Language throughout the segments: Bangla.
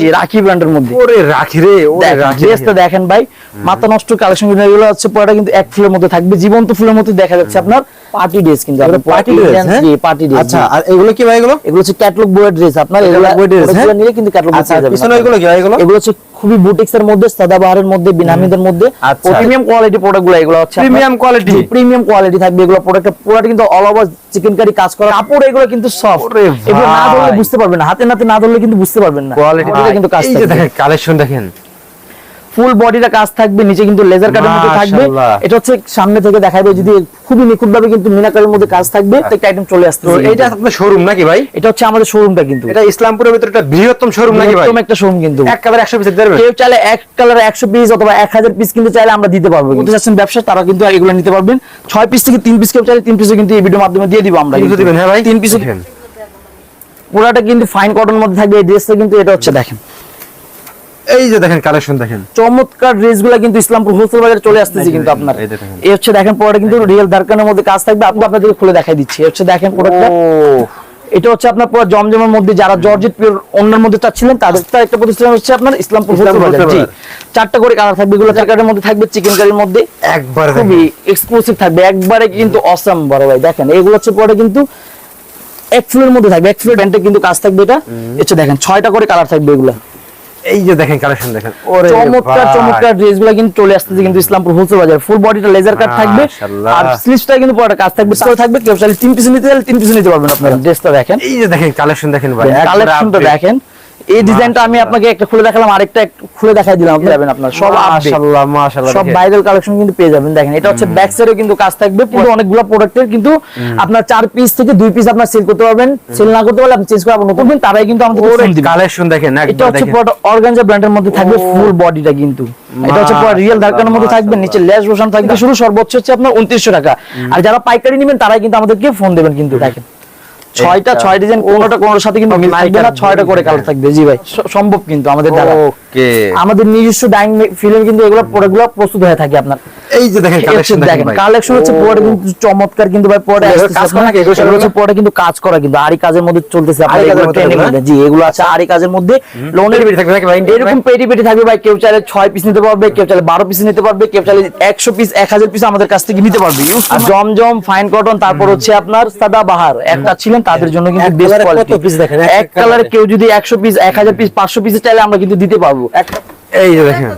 জি রাখি ব্র্যান্ডের মধ্যে। ওরে রাখি রে ওরে রাখি ড্রেসটা দেখেন ভাই মাথা নষ্ট কালেকশন এগুলো হচ্ছে পরে কিন্তু এক ফুলের মধ্যে থাকবে জীবন্ত ফুলের মধ্যে দেখা যাচ্ছে আপনার পার্টি ড্রেস কিন্তু পার্টি ড্রেস হ্যাঁ? পার্টি ড্রেস আচ্ছা আর এগুলো কি ভাই এগুলো? এগুলো হচ্ছে ক্যাটলগ বইয়ের ড্রেস আপনার এগুলো হ্যাঁ? ওগুলো নিলে কিন্তু ক্যাটলগ আচ্ছা পিছনে এগুলো কি ভাই এগুলো? এগুলো হচ্ছে খুবই বুটিক্স এর মধ্যে সদাবাহারের মধ্যে বিনামিদের মধ্যে। প্রিমিয়াম কোয়ালিটি প্রোডাক্টগুলো এগুলো হচ্ছে প্রিমিয়াম কোয়ালিটি প্রিমিয়াম কোয়ালিটি থাকবে এগুলো প্রোডাক্ট পুরোটা কিন্তু অল ওভার চিকেন কারি কাজ করা কাপড় এগুলো কিন্তু সফট এগুলো না ধরলে বুঝতে পারবেন না। হাতে নাতে না ধরলে কিন্তু বুঝতে পারবেন না। কোয়ালিটি কিন্তু কাজ এই যে দেখেন কালেকশন দেখেন। ফুল বডিটা কাজ থাকবে নিচে কিন্তু লেজার কাটের মধ্যে থাকবে। এটা হচ্ছে সামনে থেকে দেখাবে যদি খুবই নিখুঁত ভাবে কিন্তু মিনাকারের মধ্যে কাজ থাকবে একটা আইটেম চলে আসতে তো এইটা আপনার শোরুম নাকি ভাই? এটা হচ্ছে আমাদের শোরুমটা কিন্তু। এটা ইসলামপুরের ভিতরে একটা বৃহত্তম শোরুম নাকি ভাই? এরকম একটা শোরুম কিন্তু। একেবারে 100 পিস দেবেন কেউ চাইলে এক কালার একশো পিস অথবা এক হাজার পিস কিন্তু চাইলে আমরা দিতে পারব। কিন্তু যাচ্ছেন ব্যবসা তারা কিন্তু এগুলো নিতে পারবেন। ছয় পিস থেকে তিন পিস কেউ চাইলে তিন পিসও কিন্তু এই ভিডিওর মাধ্যমে দিয়ে দিব আমরা কিন্তু। দিবেন, হ্যাঁ ভাই? তিন পিস দেখেন। পুরাটা কিন্তু ফাইন কটন মধ্যে থাকবে এই ড্রেসটা কিন্তু এটা হচ্ছে দেখেন। এই যে দেখেন কালেকশন দেখেন। চমৎকার ড্রেসগুলা কিন্তু ইসলামপুর হোলসেল বাজারে চলে আসতেছে কিন্তু আপনার। এই হচ্ছে দেখেন পরে কিন্তু রিয়েল দারকানের মধ্যে কাজ থাকবে। আপনি আপনাদেরকে খুলে দেখাই দিচ্ছি। এই হচ্ছে দেখেন প্রোডাক্টটা এটা হচ্ছে আপনার পুরো জমজমের মধ্যে যারা জর্জেট পিওর অন্যের মধ্যে চাচ্ছিলেন তাদের তার একটা প্রতিষ্ঠান হচ্ছে আপনার ইসলামপুর ইসলামপুর হোলসেল বাজার। জি চারটা করে কালার থাকবে এগুলো চার কালারের মধ্যে থাকবে চিকেন কারির মধ্যে। একবারে খুবই এক্সক্লুসিভ থাকবে। একবারে কিন্তু অসাম বড় ভাই দেখেন। এগুলো হচ্ছে পরে কিন্তু এক ফুলের মধ্যে থাকবে এক ফুলের প্যান্টে কিন্তু কাজ থাকবে এটা। হচ্ছে দেখেন ছয়টা করে কালার থাকবে এগুলা। এই যে দেখেন কালেকশন দেখেন ওরে চমৎকার চমৎকার ড্রেসগুলো কিন্তু চলে আসতেছে কিন্তু ইসলামপুর হোলসেল বাজার। ফুল বডিটা লেজার কাট থাকবে। আর স্লিভসটা কিন্তু পুরোটা কাজ থাকবে তাও থাকবে কেউ চাইলে তিন পিস নিতে চাইলে তিন পিস নিতে পারবেন আপনারা। ড্রেসটা দেখেন। এই যে দেখেন কালেকশন দেখেন ভাই কালেকশনটা দেখেন। এই ডিজাইনটা আমি আপনাকে একটা খুলে দেখালাম আরেকটা খুলে দেখাই দিলাম আপনি যাবেন আপনার সব মাশাআল্লাহ মাশাআল্লাহ সব। ভাইরাল কালেকশন কিন্তু পেয়ে যাবেন দেখেন। এটা হচ্ছে ব্যাক কিন্তু কাজ থাকবে পুরো অনেকগুলো প্রোডাক্টের কিন্তু আপনার চার পিস থেকে দুই পিস আপনার সেল করতে পারবেন। সেল না করতে পারলে আপনি চেঞ্জ করে আপনি করবেন তারাই কিন্তু আমাদের কালেকশন দেখেন এটা হচ্ছে পুরো অর্গানজা ব্র্যান্ডের মধ্যে থাকবে ফুল বডিটা কিন্তু। এটা হচ্ছে পুরো রিয়েল ধারকানের মধ্যে থাকবে নিচে লেস বসান থাকবে শুরু সর্বোচ্চ হচ্ছে আপনার উনত্রিশশো টাকা। আর যারা পাইকারি নেবেন তারাই কিন্তু আমাদেরকে ফোন দেবেন কিন্তু দেখেন। ছয়টা ছয় ডিজাইন কোনোটা কোনোর সাথে কিন্তু থাকবে না ছয়টা করে কালার থাকবে। জি ভাই সম্ভব কিন্তু আমাদের দ্বারা। ওকে আমাদের নিজস্ব ফিল্মে কিন্তু এগুলো প্রোডাক্টগুলো প্রস্তুত হয়ে থাকে আপনার। এই যে দেখেন কালেকশন দেখেন কালেকশন হচ্ছে। পরে কিন্তু চমৎকার কিন্তু ভাই কাজ করা। নাকি? এগুলো হচ্ছে কিন্তু কাজ করা কিন্তু আরি কাজের মধ্যে চলতেছে আপনার কাজের এগুলো মধ্যে মধ্যে। জি এগুলো আছে আরি কাজের মধ্যে। লোনের পেটি থাকবে নাকি ভাই? এরকম পেটি পেটি থাকবে ভাই কেউ চাইলে ছয় পিস নিতে পারবে কেউ চাইলে বারো পিস নিতে পারবে কেউ চাইলে একশো পিস এক হাজার পিস আমাদের কাছ থেকে নিতে পারবে। জমজম ফাইন কটন তারপর হচ্ছে আপনার সাদা বাহার। একটা ছিলেন তাদের জন্য কিন্তু বেস্ট কোয়ালিটি পিস দেখেন? এক কালার কালারে কেউ যদি একশো পিস এক হাজার পিস পাঁচশো পিস চাইলে আমরা কিন্তু দিতে পারব। এই দেখেন।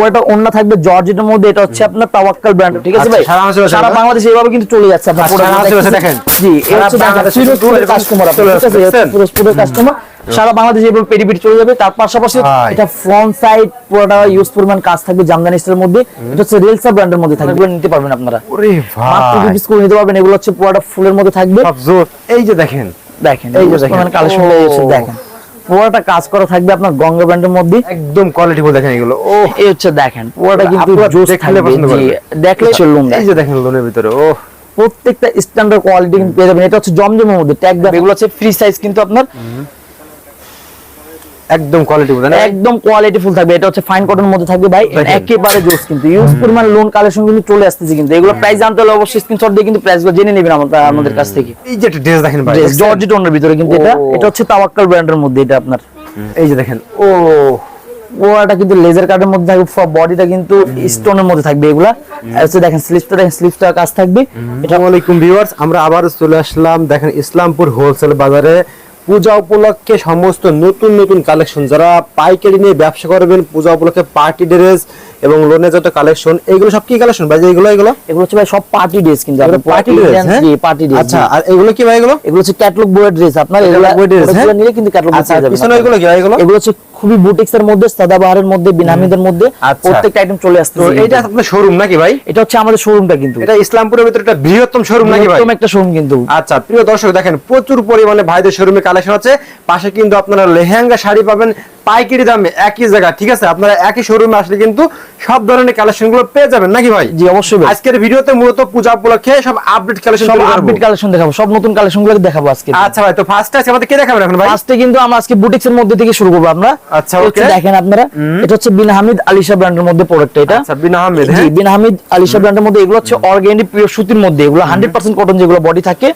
ওটা অন্য থাকবে জর্জেটের মধ্যে এটা হচ্ছে আপনার তাওয়াক্কাল ব্র্যান্ড ঠিক আছে আচ্ছা, ভাই? সারা বাংলাদেশে সারা আছে? বাংলাদেশে এভাবে কিন্তু চলে যাচ্ছে আপনার আচ্ছা, পুরো সারা বাংলাদেশে দেখেন। দেখেন। জি এই হচ্ছে বাংলাদেশে পিরোজপুরের এরকম কাস্টমার চলে ঠিক আছে? আসছে, পিরোজপুরের কাস্টমার সারা বাংলাদেশে এভাবে পেটি পেটি চলে যাবে। তার পাশাপাশি এটা ফ্রন্ট সাইড পুরোটা ইউজ পরিমাণ কাজ থাকবে জামদানি স্টাইলের মধ্যে। এটা হচ্ছে রেলসা ব্র্যান্ডের মধ্যে থাকবে। এগুলো নিতে পারবেন আপনারা। ওরে ভাই। দুই পিস করে নিতে পারবেন। এগুলো হচ্ছে পুরোটা ফুলের মধ্যে থাকবে। এই যে দেখেন। দেখেন এই এই যে যে দেখেন। কালেকশন দেখেন। পুরোটা কাজ করা থাকবে আপনার গঙ্গা ব্র্যান্ডের মধ্যে। একদম কোয়ালিটি বলে দেখেন এগুলো। ও এই হচ্ছে দেখেন পুরোটা কিন্তু জোস থাকবে। দেখলে চলুন এই যে দেখেন লোনের ভিতরে ও প্রত্যেকটা স্ট্যান্ডার্ড কোয়ালিটি কিন্তু পেয়ে যাবেন। এটা হচ্ছে জমজমের মধ্যে ট্যাগ এগুলো হচ্ছে ফ্রি সাইজ কিন্তু আপনার একদম কোয়ালিটি ফুল একদম কোয়ালিটি ফুল থাকবে। এটা হচ্ছে ফাইন কটনের মধ্যে থাকবে ভাই। একেবারে জোস কিন্তু। ইউজ পরিমাণ লোন কালেকশন কিন্তু চলে আসতেছে কিন্তু। এগুলো প্রাইস জানতে হলে অবশ্যই স্ক্রিনশট দিয়ে কিন্তু প্রাইসগুলো জেনে নেবেন আমাদের আমাদের কাছ থেকে। এই যে ড্রেস দেখেন ভাই ভিতরে কিন্তু এটা। এটা হচ্ছে তাওয়াক্কাল ব্র্যান্ডের মধ্যে এটা আপনার। এই যে দেখেন ও। ওটা কিন্তু লেজার কাটের মধ্যে থাকবে বডিটা কিন্তু স্টোনের মধ্যে থাকবে এগুলা। হচ্ছে দেখেন স্লিপটা দেখেন স্লিপটা কাজ থাকবে। আসসালামু আলাইকুম ভিউয়ার্স আমরা আবার চলে আসলাম দেখেন ইসলামপুর হোলসেল বাজারে। পূজা উপলক্ষে সমস্ত নতুন নতুন কালেকশন যারা পাইকারি নিয়ে ব্যবসা করবেন, পূজা উপলক্ষে পার্টি ড্রেস এবং লোনের যত কালেকশন এগুলো সব কি কালেকশন ভাই? এগুলো এগুলো? এগুলো হচ্ছে ভাই সব পার্টি ড্রেস কিন্তু পার্টি ড্রেস হ্যাঁ? পার্টি ড্রেস আচ্ছা আর এগুলো কি ভাই এগুলো? এগুলো হচ্ছে ক্যাটলগ বইয়ের ড্রেস আপনার এগুলো বইয়ের dress, হ্যাঁ? এগুলো নিলে কিন্তু ক্যাটলগ আচ্ছা পিছনে এগুলো কি ভাই এগুলো? এগুলো হচ্ছে খুবই বুটিক্স এর মধ্যে সাদাবাহারের মধ্যে বিনামিদের মধ্যে আচ্ছা। প্রত্যেকটা আইটেম চলে আসছে তো এইটা আপনার শোরুম নাকি ভাই? এটা হচ্ছে আমাদের শোরুমটা কিন্তু। এটা ইসলামপুরের ভিতরে একটা বৃহত্তম শোরুম নাকি ভাই? একটা শোরুম কিন্তু। আচ্ছা প্রিয় দর্শক দেখেন প্রচুর পরিমাণে ভাইদের শোরুমে কালেকশন আছে। পাশে কিন্তু আপনারা লেহেঙ্গা শাড়ি পাবেন পাইকারি দামে একই জায়গা ঠিক আছে? আপনারা একই শোরুমে আসলে কিন্তু সব ধরনের কালেকশনগুলো পেয়ে যাবেন নাকি ভাই? জি অবশ্যই। আজকের ভিডিওতে মূলত পূজা উপলক্ষে সব আপডেট কালেকশন সব আপডেট কালেকশন দেখাবো সব নতুন কালেকশনগুলো দেখাবো আজকে। আচ্ছা ভাই তো ফার্স্ট আছে আমাদের কে দেখাবেন এখন ভাই? ফার্স্টে কিন্তু আমরা আজকে বুটিক্স এর মধ্যে থেকে শুরু করব আমরা। আচ্ছা, okay. দেখেন আপনারা এটা হচ্ছে বিন হামিদ আলিশা ব্র্যান্ডের মধ্যে প্রোডাক্ট এটা। আচ্ছা বিন আহমেদ জি হ্যাঁ? বিন হামিদ আলিশা ব্র্যান্ডের মধ্যে এগুলো হচ্ছে অর্গানিক পিওর সুতির মধ্যে এগুলো হান্ড্রেড পার্সেন্ট কটন যেগুলো বডি থাকে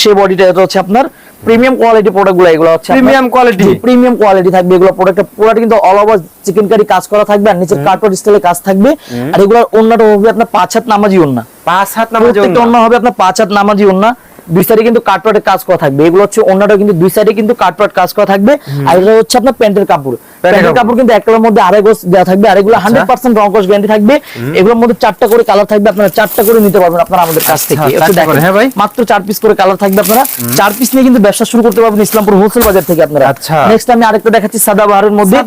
সেই বডিটা এটা হচ্ছে আপনার প্রিমিয়াম কোয়ালিটি প্রোডাক্টগুলো এগুলো হচ্ছে Premium quality? প্রিমিয়াম কোয়ালিটি থাকবে এগুলো প্রোডাক্ট পুরোটা কিন্তু অল ওভার চিকেন কারি কাজ করা থাকবে আর নিচের কার্টন স্টাইলে কাজ থাকবে। আর এগুলোর অন্যটা হবে আপনার পাঁচ হাত নামাজি অন্য পাঁচ হাত নামাজি অন্য হবে আপনার পাঁচ হাত নামাজি ওন্না দুই সাইডে কিন্তু কাটপাটের কাজ করা থাকবে। এগুলো হচ্ছে অন্যটা কিন্তু দুই সাইডে কিন্তু কাটপাট কাজ করা থাকবে। আর এটা হচ্ছে আপনার প্যান্টের কাপড়। প্যান্টের কাপড়। কিন্তু এক কালার মধ্যে আড়াই গোছ দেওয়া থাকবে। আর এগুলো হান্ড্রেড পার্সেন্ট রং কোষ গ্যারান্টি থাকবে। এগুলোর মধ্যে চারটা করে কালার থাকবে আপনারা চারটা করে নিতে পারবেন আপনারা আমাদের কাছ থেকে। আচ্ছা, একটু দেখেন। হ্যাঁ ভাই। মাত্র চার পিস করে কালার থাকবে আপনারা। চার পিস নিয়ে কিন্তু ব্যবসা শুরু করতে পারবেন ইসলামপুর হোলসেল বাজার থেকে আপনারা। আচ্ছা। নেক্সট আমি আরেকটা দেখাচ্ছি সাদা বাহারের মধ্যে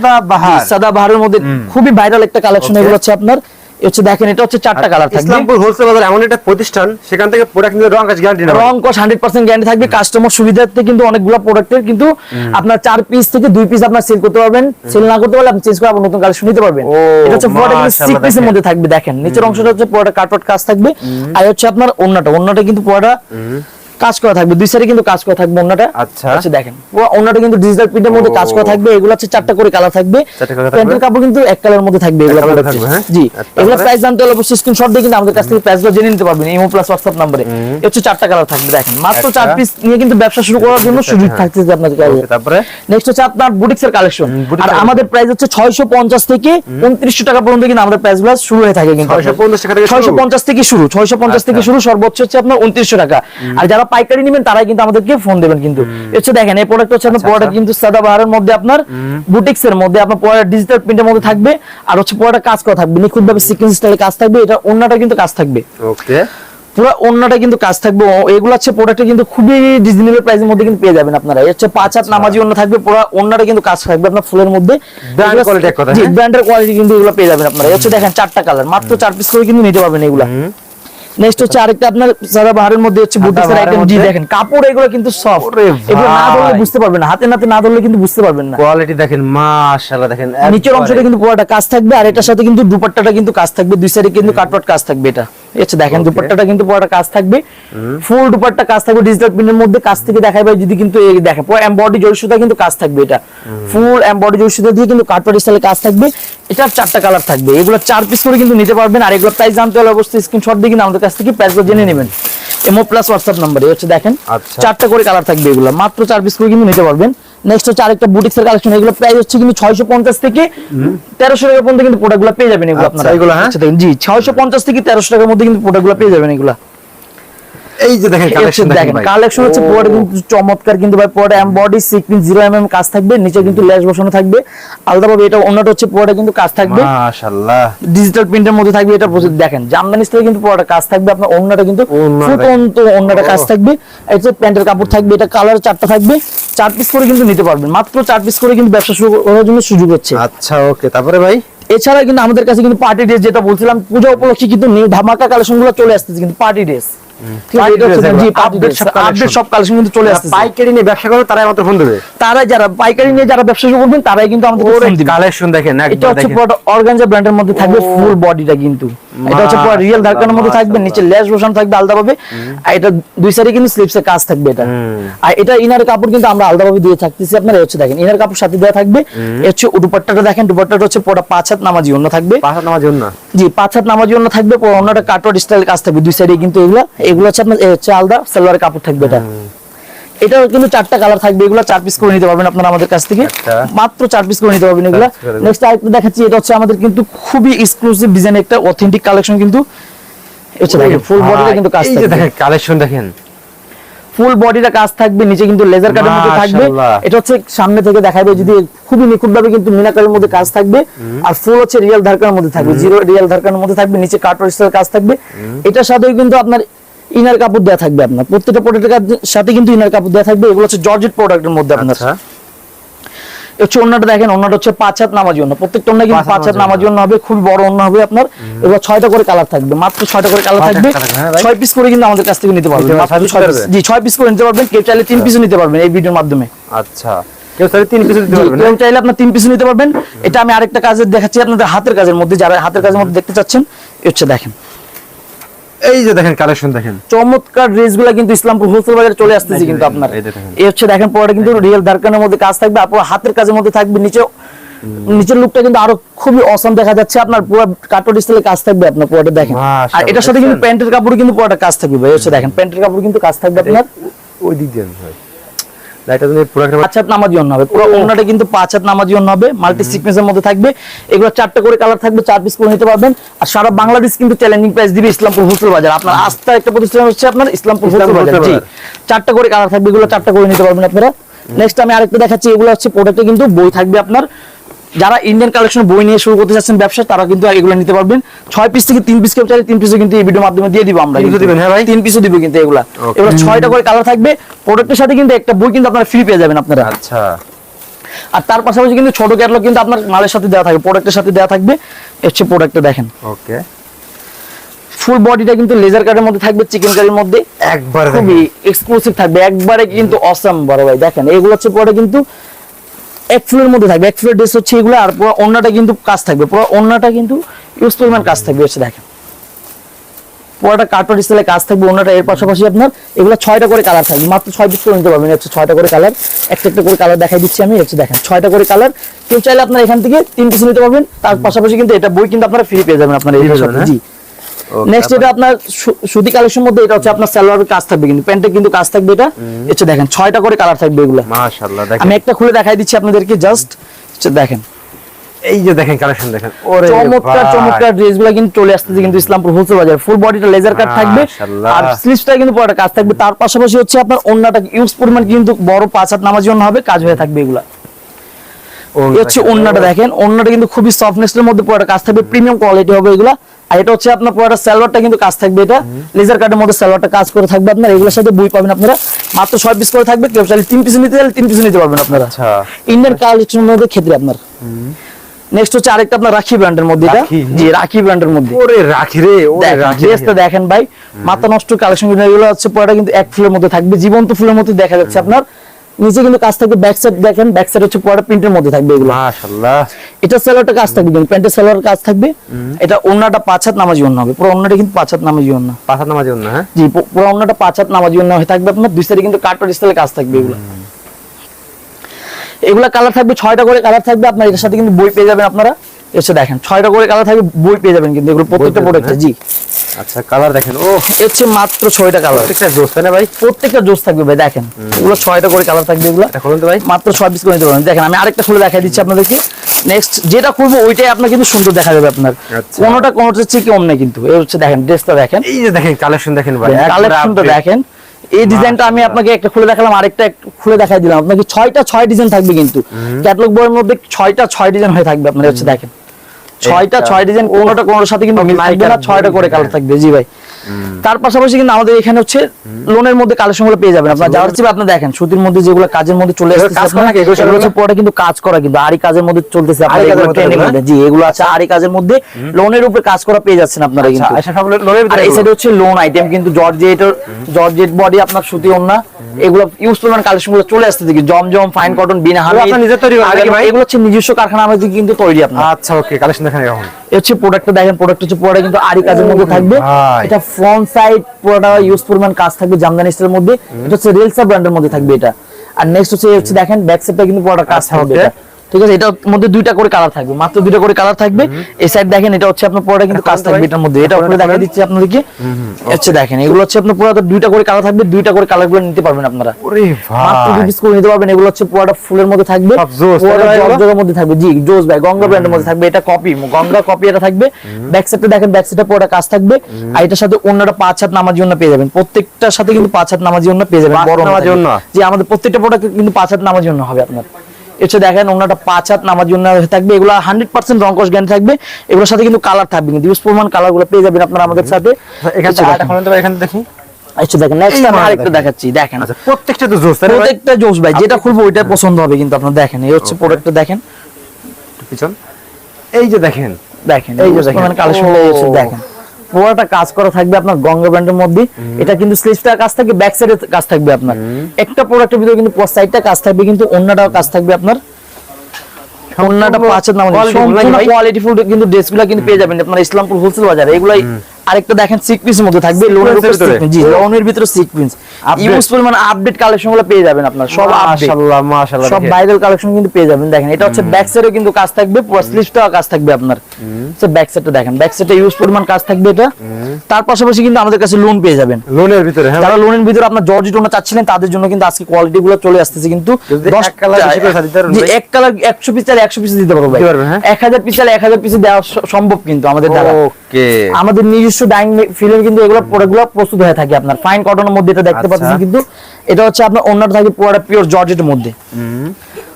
সাদা বাহারের মধ্যে খুবই ভাইরাল একটা কালেকশন এগুলো হচ্ছে আপনার। হচ্ছে দেখেন এটা হচ্ছে চারটা কালার থাকবে। ইসলামপুর হোলসেল বাজার এমন একটা প্রতিষ্ঠান সেখান থেকে প্রোডাক্ট নিয়ে রং কাজ গ্যারান্টি রং কস হান্ড্রেড পার্সেন্ট গ্যারান্টি থাকবে কাস্টমার সুবিধার্থে কিন্তু অনেকগুলো প্রোডাক্টের কিন্তু আপনার চার পিস থেকে দুই পিস আপনার সেল করতে পারবেন। সেল না করতে পারলে আপনি চেঞ্জ করে আবার নতুন কালেকশন নিতে পারবেন। ও, এটা হচ্ছে পুরোটা কিন্তু পিসের মধ্যে থাকবে দেখেন। নিচের অংশটা হচ্ছে পুরোটা কার্পট কাজ থাকবে। আর হচ্ছে আপনার অন্যটা অন্যটা কিন্তু পুরোটা কাজ করা থাকবে। দুই সাইডে কিন্তু কাজ করা থাকবে অন্যটা। আচ্ছা। হচ্ছে দেখেন। অন্যটা কিন্তু ডিজিটাল প্রিন্টের মধ্যে কাজ করা থাকবে। এগুলো হচ্ছে চারটা করে কালার থাকবে। প্যান্টের কাপড় কিন্তু এক কালার মধ্যে থাকবে এগুলো থাকবে, হ্যাঁ? জি। এগুলো প্রাইস জানতে হলে অবশ্যই স্ক্রিনশট দিয়ে কিন্তু আমাদের কাছ থেকে প্রাইসগুলো জেনে নিতে পারবেন। ইমো প্লাস হোয়াটসঅ্যাপ নম্বরে হচ্ছে চারটা কালার থাকবে দেখেন। মাত্র চার পিস নিয়ে কিন্তু ব্যবসা শুরু করার জন্য আচ্ছা, সুযোগ হ্যাঁ। থাকতেছে আপনাদের কাছে। তারপরে? নেক্সট হচ্ছে আপনার বুটিক্স এর কালেকশন আর আমাদের প্রাইস হচ্ছে 650 থেকে 2900 টাকা পর্যন্ত কিন্তু আমাদের প্রাইসগুলো শুরু হয়ে থাকে কিন্তু। 650 টাকা থেকে শুরু? 650 থেকে শুরু 650 থেকে আচ্ছা। শুরু সর্বোচ্চ হচ্ছে আপনার 2900 টাকা। আর যারা পাইকারি নেবেন তারাই কিন্তু আমাদেরকে ফোন দেবেন কিন্তু। এ হচ্ছে দেখেন এই প্রোডাক্ট হচ্ছে আপনার আচ্ছা, প্রোডাক্ট আচ্ছা। কিন্তু সাদা বাহারের মধ্যে আপনার বুটিক্স এর মধ্যে আপনার পুরো ডিজিটাল প্রিন্টের মধ্যে থাকবে আর হচ্ছে পুরোটা কাজ করা থাকবে নিখুঁত ভাবে সিকোয়েন্স স্টাইলে কাজ থাকবে এটা অন্যটা কিন্তু কাজ থাকবে। ওকে পুরো অন্যটা কিন্তু কাজ থাকবে এগুলো হচ্ছে প্রোডাক্ট কিন্তু খুবই রিজনেবল প্রাইসের মধ্যে কিন্তু পেয়ে যাবেন আপনারা। হচ্ছে পাঁচ আচ্ছা। হাত নামাজি অন্য থাকবে পুরো অন্যটা কিন্তু কাজ থাকবে আপনার ফুলের মধ্যে। কথা, জি হ্যাঁ? ব্র্যান্ডের কোয়ালিটি কিন্তু এগুলো পেয়ে যাবেন আপনারা। হচ্ছে দেখেন চারটা কালার মাত্র চার পিস করে কিন্তু নিতে পারবেন এগুলা। নেক্সট হচ্ছে আরেকটা আপনার সারা বাহারের মধ্যে হচ্ছে বুটিক্সের আইটেম জি দেখেন কাপড় এগুলো কিন্তু সফট এগুলো না ধরলে বুঝতে পারবেন না হাতে নাতে না ধরলে কিন্তু বুঝতে পারবেন না। কোয়ালিটি দেখেন মাশাআল্লাহ দেখেন নিচের। অংশটা কিন্তু পুরোটা কাজ থাকবে আর এটার সাথে কিন্তু দুপাট্টাটা কিন্তু কাজ থাকবে দুই সাইডে কিন্তু কাটপাট কাজ থাকবে এটা। এই হচ্ছে দেখেন দুপাট্টাটা কিন্তু পুরোটা কাজ থাকবে। ফুল দুপাট্টা কাজ থাকবে ডিজিটাল প্রিন্টের মধ্যে কাজ থেকে দেখাই ভাই যদি কিন্তু এই দেখেন পুরো এমবডি জরি সুতা কিন্তু কাজ থাকবে এটা। ফুল এমবডি জরি সুতা দিয়ে কিন্তু কাটপাট স্টাইলে কাজ থাকবে। এটার চারটা কালার থাকবে। এগুলো চার পিস করে কিন্তু নিতে পারবেন। আর এগুলো প্রাইস জানতে হলে অবশ্যই স্ক্রিনশট দিয়ে কিন্তু আমাদের কাছ থেকে প্রাইসগুলো জেনে নেবেন। এমও প্লাস হোয়াটসঅ্যাপ নাম্বারে হচ্ছে দেখেন। আচ্ছা। চারটা করে কালার থাকবে এগুলো। মাত্র চার পিস করে কিন্তু নিতে পারবেন। নেক্সট হচ্ছে আরেকটা বুটিক্স এর কালেকশন এগুলো প্রাইস হচ্ছে কিন্তু 650 থেকে 1300 টাকা পর্যন্ত কিন্তু প্রোডাক্টগুলো পেয়ে যাবেন এগুলো আচ্ছা, আপনারা এগুলো, হ্যাঁ? আচ্ছা, জি 650 থেকে 1300 টাকার মধ্যে কিন্তু প্রোডাক্টগুলো পেয়ে যাবেন এগুলো এই যে দেখেন কালেকশন দেখেন কালেকশন হচ্ছে ও, পুরোটা কিন্তু চমৎকার কিন্তু ভাই পুরোটা এমবডি সিকোয়েন্স 0 এমএম কাজ থাকবে নিচে কিন্তু বসানো থাকবে। আলাদাভাবে এটা অন্যটা হচ্ছে পুরোটা কিন্তু কাজ থাকবে। মাশাআল্লাহ। ডিজিটাল প্রিন্টের মধ্যে থাকবে এটা প্রচুর দেখেন জামদানি স্টাইলে কিন্তু পুরোটা কাজ থাকবে আপনার অন্যটা কিন্তু ফুটন্ত অন্যটা কাজ। থাকবে। এটা প্যান্টের কাপড় থাকবে এটা কালার চারটা থাকবে। চার পিস করে কিন্তু নিতে পারবেন। মাত্র চার পিস করে কিন্তু ব্যবসা শুরু করার জন্য সুযোগ হচ্ছে। আচ্ছা ওকে তারপরে ভাই? এছাড়া কিন্তু আমাদের কাছে কিন্তু পার্টি ড্রেস যেটা বলছিলাম পূজা উপলক্ষে কিন্তু ধামাকা কালেকশনগুলো চলে আসতেছে কিন্তু পার্টি ড্রেস Party dress এগুলো, আপডেট update সব collection। সব কালেকশন কিন্তু চলে আসতেছে। পাইকারি নিয়ে ব্যবসা করবে তারাই আমাদের ফোন দেবে। তারা যারা পাইকারি নিয়ে যারা ব্যবসা শুরু করবেন তারাই কিন্তু আমাদের ওরে ফোন দিবে। কালেকশন দেখেন এটা হচ্ছে অর্গানজা ব্র্যান্ডের মধ্যে থাকবে ফুল বডিটা কিন্তু। এটা হচ্ছে পুরো রিয়েল ধারকানের মধ্যে থাকবে নিচে লেস বসানো থাকবে আলাদাভাবে। আর এটা দুই সাইডে কিন্তু স্লিপসের কাজ থাকবে এটা। আর এটা ইনার কাপড় কিন্তু আমরা আলাদাভাবে দিয়ে থাকতেছি আপনারা হচ্ছে দেখেন ইনার কাপড় সাথে দেওয়া থাকবে। হচ্ছে দুপাট্টাটা দেখেন দুপাট্টাটা হচ্ছে পুরো পাঁচ হাত নামাজি অন্য থাকবে। পাঁচ নামার জন্য জি পাঁচ হাত নামাজি অন্য থাকবে পুরো অন্যটা কাটওয়ার্ড স্টাইল কাজ থাকবে দুই সাইডে কিন্তু এগুলো এগুলো হচ্ছে আপনার হচ্ছে আলাদা সালোয়ারের কাপড় থাকবে এটা। এটা কিন্তু চারটা কালার থাকবে এগুলো চার পিস করে নিতে পারবেন আপনারা আমাদের কাছ থেকে। আচ্ছা। মাত্র চার পিস করে নিতে পারবেন এগুলো। নেক্সট আরেকটা দেখাচ্ছি এটা হচ্ছে আমাদের কিন্তু খুবই এক্সক্লুসিভ ডিজাইন একটা অথেন্টিক কালেকশন কিন্তু হচ্ছে দেখেন ফুল বডিটা কিন্তু কাজ এই যে থাকবে। দেখেন কালেকশন দেখেন। ফুল বডিটা কাজ থাকবে নিচে কিন্তু লেজার কাটের মধ্যে থাকবে। এটা হচ্ছে সামনে থেকে দেখাবে যদি খুবই নিখুঁত ভাবে কিন্তু মিনাকারের মধ্যে কাজ থাকবে। আর ফুল হচ্ছে রিয়েল ধারকার মধ্যে থাকবে জিরো রিয়েল ধারকার মধ্যে থাকবে নিচে কাটওয়ার স্টাইল কাজ থাকবে। এটার সাথেও কিন্তু আপনার ইনার কাপড় দেওয়া থাকবে আপনার। প্রত্যেকটা প্রোডাক্টের সাথে কিন্তু ইনার কাপড় দেওয়া থাকবে। এগুলো হচ্ছে জর্জেট প্রোডাক্টের মধ্যে আপনার। আচ্ছা। হচ্ছে অন্যটা দেখেন অন্যটা হচ্ছে পাঁচ হাত নামার জন্য প্রত্যেকটা অন্য কিন্তু পাঁচ হাত নামার জন্য হবে খুব বড় অন্য হবে আপনার। এগুলো ছয়টা করে কালার থাকবে মাত্র ছয়টা করে কালার থাকবে। হ্যাঁ। ছয় পিস করে কিন্তু আমাদের কাছ থেকে নিতে পারবেন। জি ছয় পিস করে নিতে পারবেন। কেউ চাইলে তিন পিসও নিতে পারবেন এই ভিডিওর মাধ্যমে। আচ্ছা। কেউ চাইলে তিন পিস জি, পারবেন কেউ চাইলে আপনার তিন পিস নিতে পারবেন। এটা আমি আরেকটা কাজের দেখাচ্ছি আপনাদের হাতের কাজের মধ্যে যারা হাতের কাজের মধ্যে দেখতে চাচ্ছেন হচ্ছে দেখেন। এই যে দেখেন কালেকশন দেখেন। চমৎকার ড্রেসগুলা কিন্তু ইসলামপুর হোলসেল বাজারে চলে আসতেছে কিন্তু আপনার। এই হচ্ছে দেখেন পরে কিন্তু রিয়েল দারকানের মধ্যে কাজ থাকবে আপনার হাতের কাজের মধ্যে থাকবে নিচে নিচের লুকটা কিন্তু আরও খুবই অসম দেখা যাচ্ছে আপনার পুরো কাটো ডিসপ্লে কাজ থাকবে আপনার পুরোটা দেখেন। আর এটার সাথে কিন্তু প্যান্টের কাপড় কিন্তু পুরোটা কাজ থাকবে ভাই হচ্ছে দেখেন প্যান্টের কাপড় কিন্তু কাজ থাকবে আপনার। ওই দিক দিয়ে ভাই। লাইটটা তুমি পুরো পাঁচ হাত নামাজি অন্য হবে। পুরো অন্যটা কিন্তু পাঁচ হাত নামাজি অন্য হবে। মাল্টি সিকনেসের মধ্যে থাকবে। এগুলো চারটে করে কালার থাকবে চার পিস করে নিতে পারবেন। আর সারা বাংলাদেশ কিন্তু চ্যালেঞ্জিং প্রাইস দিবে ইসলামপুর হোলসেল বাজার। আপনার আস্থা একটা প্রতিষ্ঠান হচ্ছে আপনার ইসলামপুর হোলসেল বাজার। জি। চারটা করে কালার থাকবে এগুলো চারটা করে নিতে পারবেন আপনারা। নেক্সট আমি আরেকটা দেখাচ্ছি এগুলো হচ্ছে প্রোডাক্টে কিন্তু বই থাকবে আপনার। যারা ইন্ডিয়ান কালেকশন বই নিয়ে শুরু করতে চাচ্ছেন ব্যবসা তারা কিন্তু এগুলো নিতে পারবেন। ছয় পিস থেকে তিন পিস কেউ চাইলে তিন পিসও কিন্তু এই ভিডিওর মাধ্যমে দিয়ে দিব আমরা তিন কিন্তু। দিবেন, হ্যাঁ ভাই? তিন পিসও দিব কিন্তু এগুলা. এগুলো ছয়টা করে কালার থাকবে। প্রোডাক্টের সাথে কিন্তু একটা বই কিন্তু আপনারা ফ্রি পেয়ে যাবেন আপনারা। আচ্ছা। আর তার পাশাপাশি কিন্তু ছোট ক্যাটলগ কিন্তু আপনার মালের সাথে দেওয়া থাকবে প্রোডাক্টের সাথে দেওয়া থাকবে। হচ্ছে প্রোডাক্টটা দেখেন। ওকে ফুল বডিটা কিন্তু লেজার কাটের মধ্যে থাকবে চিকেন কারির মধ্যে। একবার খুবই এক্সক্লুসিভ থাকবে একবারে কিন্তু অসাম বড় ভাই। দেখেন এগুলো হচ্ছে পরে কিন্তু এক ফুলের মধ্যে থাকবে এক ফুলের ড্রেস হচ্ছে এগুলো আর পুরো অন্যটা কিন্তু কাজ থাকবে পুরো অন্যটা কিন্তু ইউজ পরিমাণ কাজ থাকবে হচ্ছে দেখেন। পুরোটা কার্টন ডিসপ্লে কাজ থাকবে অন্যটা এর পাশাপাশি আপনার এগুলো ছয়টা করে কালার থাকবে মাত্র ছয় পিস করে নিতে পারবেন হচ্ছে ছয়টা করে কালার একটা একটা করে কালার দেখাই দিচ্ছি আমি হচ্ছে দেখেন ছয়টা করে কালার কেউ চাইলে আপনার এখান থেকে তিন পিস নিতে পারবেন তার পাশাপাশি কিন্তু এটা বই কিন্তু আপনারা ফ্রি পেয়ে যাবেন আপনার এই যাবেন, জি। নেক্সট এটা আপনার সুতি কালেকশন মধ্যে এটা হচ্ছে আপনার সালোয়ারের কাজ থাকবে কিন্তু প্যান্টে কিন্তু কাজ থাকবে এটা। দেখেন ছয়টা করে কালার থাকবে এগুলো। মাশাআল্লাহ আমি একটা খুলে দেখাই দিচ্ছি আপনাদেরকে জাস্ট দেখেন। এই যে দেখেন কালেকশন দেখেন। ওরে চমৎকার চমৎকার ড্রেসগুলো কিন্তু চলে আসতেছে কিন্তু ইসলামপুর হোলসেল বাজার। ফুল বডিটা লেজার কাট থাকবে। আর স্লিভসটা কিন্তু পুরোটা কাজ থাকবে। তার পাশাপাশি হচ্ছে আপনার অন্যটা ইউজ পরিমাণ কিন্তু বড় পাঁচ হাত নামাজ জন্য হবে কাজ হয়ে থাকবে এগুলা। হচ্ছে দেখেন, কিন্তু খুবই মধ্যে পুরোটা কাজ থাকবে। প্রিমিয়াম কোয়ালিটি হবে এগুলা। আর এটা হচ্ছে আপনার পুরোটা সালোয়ারটা কিন্তু কাজ থাকবে এটা। লেজার কাটের মধ্যে সালোয়ারটা কাজ করে থাকবে আপনার। এগুলোর সাথে বই পাবেন আপনারা। মাত্র ছয় পিস করে থাকবে। কেউ চাইলে তিন পিস নিতে চাইলে তিন পিস নিতে পারবেন আপনারা। আচ্ছা। ইন্ডিয়ান কালেকশনের মধ্যে ক্ষেত্রে আপনার। নেক্সট হচ্ছে আরেকটা আপনার রাখি ব্র্যান্ডের মধ্যে এটা? জি রাখি ব্র্যান্ডের মধ্যে। ওরে রাখি রে ওরে দেখেন, রাখি। ড্রেসটা দেখেন ভাই। মাথা নষ্ট কালেকশন এগুলো হচ্ছে পুরোটা কিন্তু এক ফুলের মধ্যে থাকবে। জীবন্ত ফুলের মধ্যে দেখা যাচ্ছে আপনার। নিচে কিন্তু কাজ থাকবে ব্যাক সাইড দেখেন ব্যাক সাইড হচ্ছে পুরোটা প্রিন্টের মধ্যে থাকবে এগুলো। মাশাআল্লাহ। এটা সেলোয়ারটা কাজ থাকবে প্যান্টের সেলোয়ার কাজ থাকবে। এটা ওন্নাটা পাঁচ হাত নামাজি ওন্না হবে পুরো ওন্নাটা কিন্তু পাঁচ হাত নামাজি ওন্না পাঁচা নামাজ না হ্যাঁ? জি পুরো ওন্নাটা পাঁচ হাত নামাজি ওন্না হয়ে থাকবে আপনার দুই সাইডে কিন্তু কাটর স্টাইলে কাজ থাকবে এগুলো। এগুলা কালার থাকবে ছয়টা করে কালার থাকবে আপনার এটার সাথে কিন্তু বই পেয়ে যাবেন আপনারা। এসে দেখেন ছয়টা করে কালার থাকবে বই পেয়ে যাবেন কিন্তু এগুলো প্রত্যেকটা প্রোডাক্টে জি। আচ্ছা কালার দেখেন ও হচ্ছে মাত্র ছয়টা কালার প্রত্যেকটা জোস তাই না ভাই? প্রত্যেকটা জোস থাকবে ভাই দেখেন। এগুলো ছয়টা করে কালার থাকবে এগুলো। খুলুন তো ভাই। মাত্র ছয় পিস করে নিতে পারবেন। দেখেন আমি আরেকটা খুলে দেখাই দিচ্ছি আপনাদেরকে। নেক্সট যেটা খুলবো ওইটাই আপনার কিন্তু সুন্দর দেখা যাবে আপনার। আচ্ছা। কোনোটা কোনোটা হচ্ছে কি অন্য কিন্তু। এই হচ্ছে দেখেন ড্রেসটা দেখেন। এই যে দেখেন কালেকশন দেখেন ভাই কালেকশনটা দেখেন। এই ডিজাইনটা আমি আপনাকে একটা খুলে দেখালাম আরেকটা খুলে দেখাই দিলাম। আপনাকে ছয়টা ছয় ডিজাইন থাকবে কিন্তু। ক্যাটলগ বইয়ের মধ্যে ছয়টা ছয় ডিজাইন হয়ে থাকবে আপনার হচ্ছে দেখেন। ছয়টা ছয় ডিজাইন কোনোটা কোনোটার সাথে কিন্তু ছয়টা করে কালার থাকবে। জি ভাই। তার পাশাপাশি কিন্তু আমাদের এখানে হচ্ছে লোনের মধ্যে কালেকশনগুলো পেয়ে যাবেন। আপনার যাওয়ার চেয়ে আপনি দেখেন সুতির মধ্যে যেগুলো কাজের মধ্যে চলে আসছে পরে কিন্তু কাজ করা কিন্তু আরি কাজের মধ্যে চলতেছে আপনার। জি এগুলো আছে আরি কাজের মধ্যে লোনের উপরে কাজ করা পেয়ে যাচ্ছেন আপনারা আচ্ছা কিন্তু। আচ্ছা আর এই? সাইডে হচ্ছে লোন আইটেম কিন্তু জর্জেট জর্জেট বডি আপনার সুতি ওন্না এগুলো ইউজ পরিমাণ কালেকশনগুলো চলে আসতে দেখি জমজম ফাইন কটন বিনা আপনার নিজের তৈরি ভাই? এগুলো হচ্ছে নিজস্ব কারখানা আমাদের কিন্তু তৈরি আপনার। আচ্ছা ওকে কালেকশন দেখেন এখন। হচ্ছে প্রোডাক্টটা দেখেন প্রোডাক্ট হচ্ছে পুরোটা কিন্তু আরি কাজের মধ্যে থাকবে। এটা ফ্রন্ট সাইড পুরোটা ইউজ পরিমাণ কাজ থাকবে জামদানি স্টাইলের মধ্যে। এটা হচ্ছে রেলসা ব্র্যান্ডের মধ্যে থাকবে এটা। আর নেক্সট হচ্ছে হচ্ছে দেখেন ব্যাক সাইডটা কিন্তু পুরোটা কাজ আচ্ছা, থাকবে এটা। ঠিক আছে? এটার মধ্যে দুইটা করে কালার থাকবে। মাত্র দুইটা করে কালার থাকবে। এই সাইড দেখেন এটা হচ্ছে আপনার পুরোটা কিন্তু কাজ থাকবে এটার মধ্যে। এটা উপরে দেখা? দিচ্ছি আপনাদেরকে। হচ্ছে দেখেন এগুলো হচ্ছে আপনার পুরো দুইটা করে কালার থাকবে দুইটা করে কালারগুলো নিতে পারবেন আপনারা। ওরে মাত্র ভাই দুই পিস করে নিতে পারবেন এগুলো হচ্ছে পুরোটা ফুলের মধ্যে থাকবে। পুরোটা মধ্যে থাকবে। জি জোস ভাই গঙ্গা ব্র্যান্ডের মধ্যে থাকবে। এটা কপি গঙ্গা কপি এটা থাকবে। ব্যাক সাইডে দেখেন ব্যাক সাইডে পুরোটা কাজ থাকবে। আর এটার সাথে অন্যটা পাঁচ হাত নামার জন্য পেয়ে যাবেন। প্রত্যেকটার সাথে কিন্তু পাঁচ হাত নামার জন্য পেয়ে যাবেন। বড় নামার জন্য? জি আমাদের প্রত্যেকটা প্রোডাক্ট কিন্তু পাঁচ হাত নামার জন্য হবে আপনার। এসে দেখেন ওনাটা পাঁচ হাত নামার জন্য থাকবে এগুলো হান্ড্রেড পার্সেন্ট রঙ্কশ জ্ঞান থাকবে এগুলোর সাথে কিন্তু কালার থাকবে কিন্তু ইউজ পরিমাণ কালারগুলো পেয়ে যাবেন আপনারা আমাদের সাথে। এখান তো ভাই দেখি। আচ্ছা দেখেন নেক্সট আমি আরেকটা দেখাচ্ছি দেখেন। আচ্ছা প্রত্যেকটা তো জোস তাই না ভাই? প্রত্যেকটা জোস ভাই যেটা খুলবো ওইটা পছন্দ হবে কিন্তু আপনার দেখেন এই হচ্ছে. প্রোডাক্টটা দেখেন। পিছন। এই যে দেখেন। দেখেন এই যে কালেকশন দেখেন। পুরোটা কাজ করা থাকবে আপনার গঙ্গা ব্র্যান্ডের মধ্যে। এটা কিন্তু স্লিভসটার কাজ থাকবে ব্যাক সাইডের কাজ থাকবে আপনার। একটা প্রোডাক্টের ভিতরে কিন্তু সাইডটা কাজ থাকবে কিন্তু অন্যটাও কাজ থাকবে আপনার। অন্যটা পাঁচের নাম quality full নাকি কোয়ালিটি ফুল কিন্তু ড্রেসগুলো কিন্তু পেয়ে যাবেন আপনার ইসলামপুর হোলসেল বাজার। এগুলাই আরেকটা দেখেন সিকপিস মধ্যে থাকবে লোনের উপর ভিতরে? জি লোনের ভিতরে সিকপিস? ইউজফুল মানে আপডেট কালেকশনগুলো পেয়ে যাবেন আপনার সব মাশাআল্লাহ মাশাআল্লাহ সব। ভাইরাল কালেকশন কিন্তু পেয়ে যাবেন দেখেন এটা হচ্ছে ব্যাক সাইডে কিন্তু কাজ থাকবে পুরো স্লিভসটাও কাজ থাকবে আপনার। সো ব্যাক সাইডটা দেখেন ব্যাক সাইডে ইউজ পরিমাণ কাজ থাকবে এটা। তার পাশাপাশি কিন্তু আমাদের কাছে লোন পেয়ে যাবেন। লোনের ভিতরে হ্যাঁ। যারা লোনের ভিতরে আপনার জর্জি টোনা চাচ্ছিলেন তাদের জন্য কিন্তু আজকে কোয়ালিটি গুলো চলে আসতেছে কিন্তু যদি 10 এক colour বেশি করে দিতে পারবেন জি, এক কালার 100 পিস চাইলে 100 পিস দিতে পারব ভাই। দিতে পারবেন, হ্যাঁ? 1000 পিস চাইলে 1000 পিস দেওয়া সম্ভব কিন্তু আমাদের দ্বারা। ওকে আমাদের নিজস্ব ডাইং ফিল্মে কিন্তু এগুলো প্রোডাক্টগুলো প্রস্তুত হয়ে থাকে আপনার। ফাইন কটনের মধ্যে এটা দেখতে আচ্ছা। পাচ্ছেন কিন্তু এটা হচ্ছে আপনার ওনার থাকে পুরোটা পিওর জর্জেটের মধ্যে।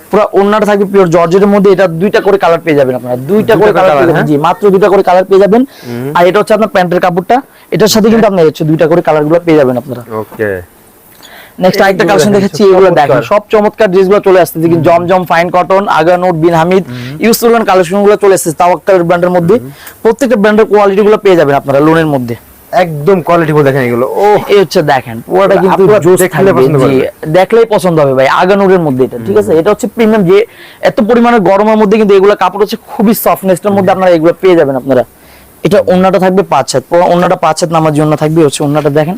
পুরো ওনার থাকবে পিওর জর্জেটের মধ্যে এটা দুইটা করে কালার পেয়ে যাবেন আপনারা। দুইটা করে কালার পেয়ে যাবেন। জি মাত্র দুইটা করে কালার পেয়ে যাবেন। আর এটা হচ্ছে আপনার প্যান্টের কাপড়টা। এটার সাথে কিন্তু আপনার হচ্ছে দুইটা করে কালারগুলো পেয়ে যাবেন আপনারা। ওকে নেক্সট আরেকটা কালেকশন দেখাচ্ছি এগুলো দেখেন সব চমৎকার ড্রেসগুলো চলে আসছে দেখি জমজম ফাইন কটন বিন হামিদ ইউসুলান কালেকশনগুলো চলে আসছে তাওয়াক্কাল ব্র্যান্ডের মধ্যে। প্রত্যেকটা ব্র্যান্ডের পেয়ে যাবেন আপনারা লোনের মধ্যে। একদম কোয়ালিটি ফুল দেখেন এগুলো। ও এই হচ্ছে দেখেন পুরোটা কিন্তু জোস পছন্দ দেখলেই পছন্দ হবে ভাই আগানুরের মধ্যে এটা ঠিক আছে? এটা হচ্ছে প্রিমিয়াম যে এত পরিমাণে গরমের মধ্যে কিন্তু এগুলো কাপড় হচ্ছে খুবই সফটনেসটার মধ্যে আপনারা এগুলো পেয়ে যাবেন আপনারা। এটা ওন্নাটা থাকবে পাঁচ হাত ওন্নাটা পাঁচ হাত নামার জন্য থাকবে হচ্ছে ওন্নাটা দেখেন।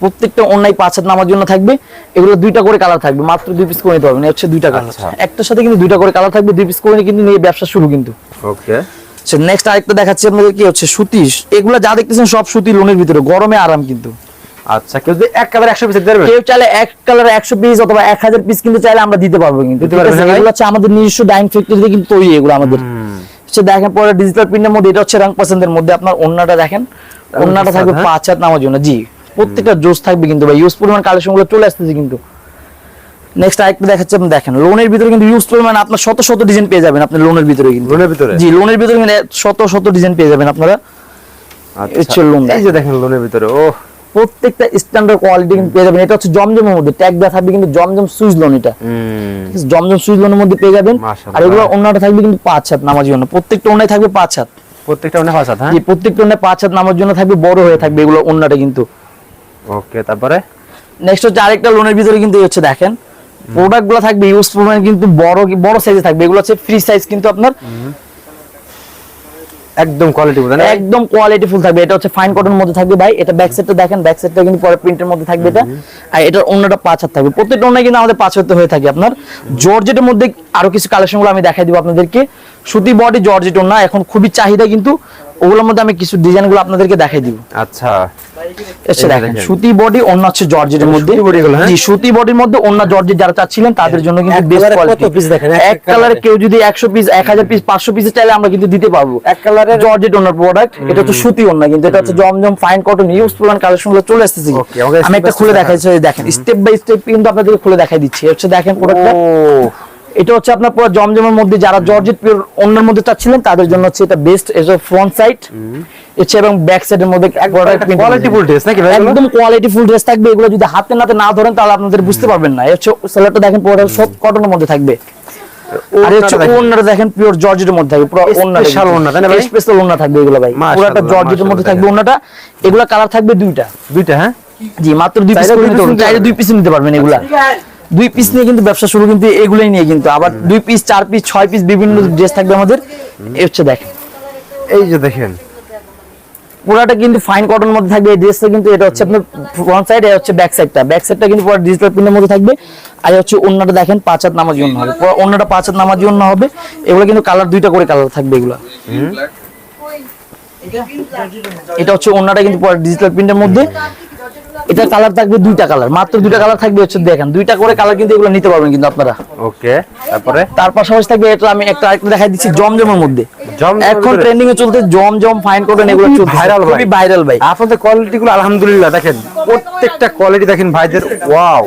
প্রত্যেকটা অন্যায় পাঁচ হাত নামার জন্য থাকবে এগুলো দুইটা করে কালার থাকবে মাত্র দুই পিস করে নিতে পারবেন হচ্ছে দুইটা কালার আচ্ছা। একটার সাথে কিন্তু দুইটা করে কালার থাকবে দুই পিস করে কিন্তু নিয়ে ব্যবসা শুরু কিন্তু। ওকে আচ্ছা নেক্সট আরেকটা দেখাচ্ছি আপনাদের কি হচ্ছে সুতি। এগুলো যা দেখতেছেন সব সুতি লোনের ভিতরে গরমে আরাম কিন্তু। আচ্ছা কেউ যদি এক কালার একশো পিস দিতে পারবে? কেউ চাইলে এক কালার একশো পিস অথবা এক হাজার পিস কিন্তু চাইলে আমরা দিতে পারব কিন্তু? এগুলো হচ্ছে আমাদের নিজস্ব ডাইং ফ্যাক্টরিতে কিন্তু তৈরি এগুলো আমাদের। হচ্ছে দেখেন পরে ডিজিটাল প্রিন্টের মধ্যে এটা হচ্ছে রং পছন্দের মধ্যে আপনার অন্যটা দেখেন। অন্যটা থাকবে হ্যাঁ? পাঁচ হাত নামার জন্য জি। প্রত্যেকটা জোস থাকবে কিন্তু ভাই ইউজ পরিমাণ কালেকশনগুলো চলে আসতেছে কিন্তু। নেক্সট আরেকটা দেখাচ্ছে আপনি দেখেন লোনের ভিতরে কিন্তু ইউজ পরিমাণ আপনার শত শত ডিজাইন পেয়ে যাবেন আপনি লোনের ভিতরে কিন্তু। লোনের ভিতরে? জি লোনের ভিতরে কিন্তু শত শত ডিজাইন পেয়ে যাবেন আপনারা। আচ্ছা। লোন এই যে দেখেন লোনের ভিতরে ও প্রত্যেকটা স্ট্যান্ডার্ড কোয়ালিটি কিন্তু পেয়ে যাবেন। এটা হচ্ছে জমজমের মধ্যে ট্যাগ দেওয়া থাকবে কিন্তু জমজম সুইচ লোন এটা। জমজম সুইচ লোনের মধ্যে পেয়ে যাবেন। আর এগুলো অন্যটা থাকবে কিন্তু পাঁচ হাত নামার জন্য। প্রত্যেকটা অন্যায় থাকবে পাঁচ হাত। প্রত্যেকটা অনেক ফাঁসা হ্যাঁ? যে প্রত্যেকটা অন্যায় পাঁচ হাত নামার জন্য থাকবে বড় হয়ে থাকবে এগুলো অন্যটা কিন্তু। ওকে তারপরে? নেক্সট হচ্ছে আরেকটা লোনের ভিতরে কিন্তু হচ্ছে দেখেন। প্রোডাক্টগুলো থাকবে ইউজ পরিমাণ কিন্তু বড় বড় সাইজে থাকবে। এগুলো হচ্ছে ফ্রি সাইজ কিন্তু আপনার একদম কোয়ালিটি বুঝেন একদম কোয়ালিটি ফুল থাকবে। এটা হচ্ছে ফাইন কটনের মধ্যে থাকবে ভাই। এটা ব্যাক সাইডটা দেখেন ব্যাক সাইডটা কিন্তু পরে প্রিন্টের মধ্যে থাকবে এটা। আর এটা অন্যটা পাঁচ হাত থাকবে। প্রত্যেকটা অন্য কিন্তু আমাদের পাঁচ হাতে হয়ে থাকে আপনার। জর্জেটের মধ্যে আরও কিছু কালেকশনগুলো আমি দেখাই দিব আপনাদেরকে। সুতি বডি জর্জেট না এখন খুবই চাহিদা কিন্তু ওগুলোর মধ্যে আমি কিছু ডিজাইনগুলো আপনাদেরকে দেখাই দিব। আচ্ছা। এসে দেখেন দেখেন। সুতি বডি অন্য হচ্ছে জর্জেটের মধ্যে। সুতি body গুলো, হ্যাঁ? জি সুতি বডির মধ্যে অন্য জর্জেট যারা চাচ্ছিলেন তাদের জন্য কিন্তু বেস্ট colour এ কত কোয়ালিটি এক এক এক কালারে কেউ যদি 100 পিস 1000 পিস 500 পিস চাইলে আমরা কিন্তু দিতে পারব। এক কালারের জর্জেট প্রোডাক্ট এটা হচ্ছে সুতি কিন্তু এটা হচ্ছে জমজম ফাইন কটন ইউজ পুরান কালেকশন চলে আসতেছে আমি একটা খুলে দেখাইছি দেখেন। স্টেপ বাই স্টেপ কিন্তু আপনাদেরকে খুলে দেখাই দিচ্ছি। হচ্ছে দেখেন প্রোডাক্টটা এটা হচ্ছে আপনার পুরো জমজমের মধ্যে যারা জর্জেট পিওর অন্যের মধ্যে চাচ্ছিলেন তাদের জন্য হচ্ছে এটা বেস্ট এটা ফ্রন্ট সাইড হচ্ছে এবং ব্যাক সাইডের মধ্যে কোয়ালিটি ফুল ড্রেস নাকি ভাই একদম কোয়ালিটি ফুল ড্রেস থাকবে এগুলো যদি হাতে নাতে না ধরেন তাহলে আপনাদের বুঝতে পারবেন না। এই হচ্ছে সেলারটা দেখেন পুরো সব কটনের মধ্যে থাকবে। আর হচ্ছে ওড়নাটা দেখেন। পিওর জর্জেটের মধ্যে থাকবে পুরো ওন্না Special ওড়না, তাই না ভাই? স্পেশাল ওন্না থাকবে এগুলো ভাই। পুরোটা জর্জেটের মধ্যে থাকবে ওন্নাটা এগুলা কালার থাকবে দুইটা। দুইটা হ্যাঁ? জি মাত্র দুই পিস দুই পিস নিতে পারবেন। এগুলা। দুই পিস নিয়ে কিন্তু ব্যবসা শুরু কিন্তু এগুলোই নিয়ে কিন্তু। আবার দুই পিস চার পিস ছয় পিস বিভিন্ন ড্রেস থাকবে আমাদের। এই হচ্ছে দেখেন। এই যে দেখেন। পুরাটা কিন্তু ফাইন কটন মধ্যে থাকবে। এই ড্রেসটা কিন্তু এটা হচ্ছে আপনার ফ্রন্ট সাইড এটা হচ্ছে ব্যাক সাইডটা ব্যাক সাইডটা কিন্তু পুরো ডিজিটাল প্রিন্টের মধ্যে থাকবে। আর হচ্ছে অন্যটা দেখেন পাঁচ হাত নামার জন্য হবে। পুরো অন্যটা পাঁচ হাত নামার জন্য হবে। এগুলো কিন্তু কালার দুইটা করে কালার থাকবে এগুলো। এটা হচ্ছে অন্যটা কিন্তু পুরো ডিজিটাল প্রিন্টের মধ্যে। এটা কালার থাকবে দুইটা কালার মাত্র দুইটা কালার থাকবে হচ্ছে দেখেন দুইটা করে কালার কিন্তু এগুলো নিতে পারবেন কিন্তু আপনারা। ওকে তারপরে? তার পাশাপাশি থাকবে এটা আমি একটা আরেকটা দেখাই দিচ্ছি জমজমের মধ্যে। এখন ট্রেন্ডিং এ চলতে জমজম ফাইন কটন এগুলো চলছে viral ভাই। ভাইরাল ভাই। আপনাদের কোয়ালিটি গুলো আলহামদুলিল্লাহ দেখেন প্রত্যেকটা কোয়ালিটি দেখেন ভাইদের ওয়াও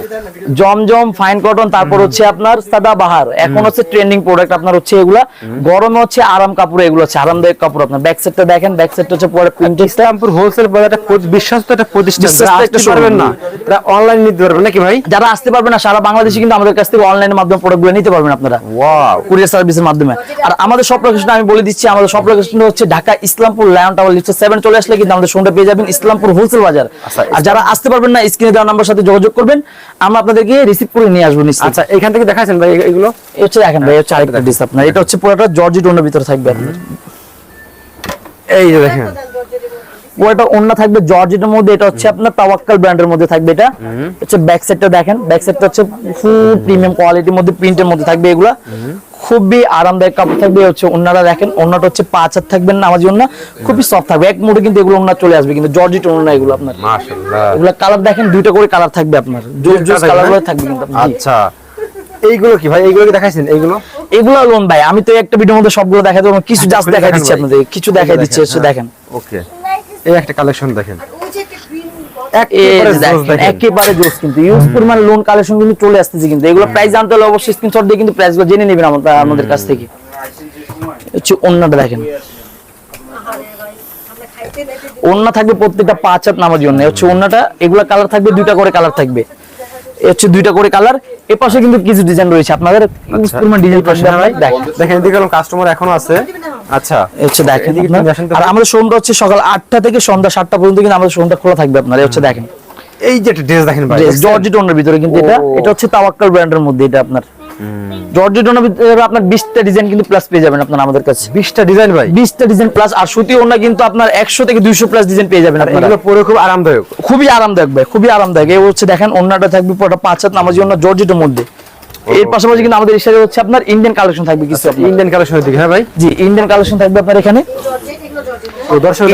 জমজম ফাইন কটন তারপর হচ্ছে আপনার সাদা বাহার এখন হচ্ছে ট্রেন্ডিং প্রোডাক্ট আপনার হচ্ছে এগুলা। গরমে হচ্ছে আরাম কাপড় এগুলো হচ্ছে আরামদায়ক কাপড় আপনার। ব্যাক সাইডটা দেখেন ব্যাক সাইডটা হচ্ছে পরে প্রিন্টেড ইসলামপুর হোলসেল বাজারটা বিশ্বস্ত একটা প্রতিষ্ঠান। পারবেন না। তারা অনলাইন নিতে পারবেন নাকি ভাই? যারা আসতে পারবে না সারা বাংলাদেশে কিন্তু আমাদের কাছ থেকে অনলাইনের মাধ্যমে প্রোডাক্টগুলো নিতে পারবেন আপনারা। ওয়াও কুরিয়ার সার্ভিসের মাধ্যমে। আর আমাদের সব লোকেশন আমি বলে দিচ্ছি আমাদের সব লোকেশন হচ্ছে Dhaka Islampur lion tower lift seven চলে আসলে কিন্তু আমাদের শোরুমটা পেয়ে যাবেন ইসলামপুর হোলসেল বাজার আচ্ছা, আর যারা আসতে পারবেন না স্ক্রিনে দেওয়া নাম্বার সাথে যোগাযোগ করবেন আমরা আপনাদেরকে রিসিভ করে নিয়ে আসব নিশ্চয়ই। আচ্ছা এখান থেকে দেখাচ্ছেন ভাই এগুলো? হচ্ছে দেখেন ভাই এই হচ্ছে আরেকটা ডিস আপনার। এটা হচ্ছে পুরোটা জর্জি টোনের ভিতরে থাকবে আপনার। এই যে দেখেন। পুরোটা অন্য থাকবে জর্জেটের মধ্যে এটা হচ্ছে আপনার তাওয়াক্কাল ব্র্যান্ডের মধ্যে থাকবে এটা। হচ্ছে ব্যাক সাইডটা দেখেন ব্যাক সাইডটা হচ্ছে ফুল প্রিমিয়াম কোয়ালিটির মধ্যে প্রিন্টের মধ্যে থাকবে এগুলা। খুবই আরামদায়ক কাপড় থাকবে হচ্ছে অন্যরা দেখেন অন্যটা হচ্ছে পাঁচ হাত থাকবেন নামাজি অন্য খুবই সফট থাকবে। এক মুঠে কিন্তু এগুলো অন্য চলে আসবে কিন্তু জর্জেট অন্য এগুলো আপনার। এগুলো কালার দেখেন দুইটা করে কালার থাকবে আপনার। জোস জোস থাকবে, কালার হ্যাঁ? থাকবে কিন্তু আচ্ছা। এইগুলো কি ভাই? এইগুলো কি দেখাইছেন? এইগুলো? এগুলো লোন ভাই আমি তো একটা ভিডিওর মধ্যে সবগুলো দেখাতে দেবো কিছু জাস্ট দেখাই দিচ্ছি আপনাদের কিছু দেখাই দিচ্ছি এসে দেখেন। ওকে এই একটা কালেকশন দেখেন। একেবারে জোস কিন্তু। ইউজ পরিমাণ লোন কালেকশন কিন্তু চলে আসতেছে কিন্তু। এগুলো প্রাইস জানতে হলে অবশ্যই স্ক্রিনশট দিয়ে কিন্তু প্রাইসগুলো জেনে নেবেন আমাদের আমাদের কাছ থেকে। হচ্ছে অন্যটা দেখেন। অন্য থাকবে প্রত্যেকটা পাঁচ হাত নামার জন্য। হচ্ছে অন্যটা এগুলো কালার থাকবে দুইটা করে কালার থাকবে। হচ্ছে দুইটা করে কালারের পাশে কিন্তু কিছু ডিজাইন রয়েছে। আপনাদের পরিমাণ ডিজাইন পাশে ভাই। দেখেন এদিকে কাস্টমার এখনও আছে। আচ্ছা। হচ্ছে দেখেন আমাদের শোরুমটা হচ্ছে সকাল আটটা থেকে সন্ধ্যা সাতটা পর্যন্ত কিন্তু আমাদের শোরুমটা খোলা থাকবে আপনারা। হচ্ছে দেখেন। এই যে একটা ড্রেস দেখেন ভাই জর্জি টোনের ভিতরে কিন্তু এটা এটা হচ্ছে তাওয়াক্কাল ব্র্যান্ডের মধ্যে এটা আপনার। জর্জি টোনের ভিতরে আপনার 20টা ডিজাইন কিন্তু প্লাস পেয়ে যাবেন আপনার আমাদের কাছে। 20টা ডিজাইন ভাই? 20টা ডিজাইন প্লাস আর সুতি ওনা কিন্তু আপনার 100 থেকে 200 প্লাস ডিজাইন পেয়ে যাবেন আপনারা। এগুলো পরে খুব আরামদায়ক। খুবই আরামদায়ক ভাই খুবই আরামদায়ক। এই হচ্ছে দেখেন ওন্নাটা থাকবে পুরোটা পাঁচ হাত নামাজি ওন্না জর্জিটের মধ্যে। এর পাশাপাশি কিন্তু আমাদের ইশারে হচ্ছে আপনার ইন্ডিয়ান কালেকশন থাকবে কিছু ইন্ডিয়ান কালেকশন দিকে হ্যাঁ ভাই? জি ইন্ডিয়ান কালেকশন থাকবে আপনার এখানে। ও দর্শক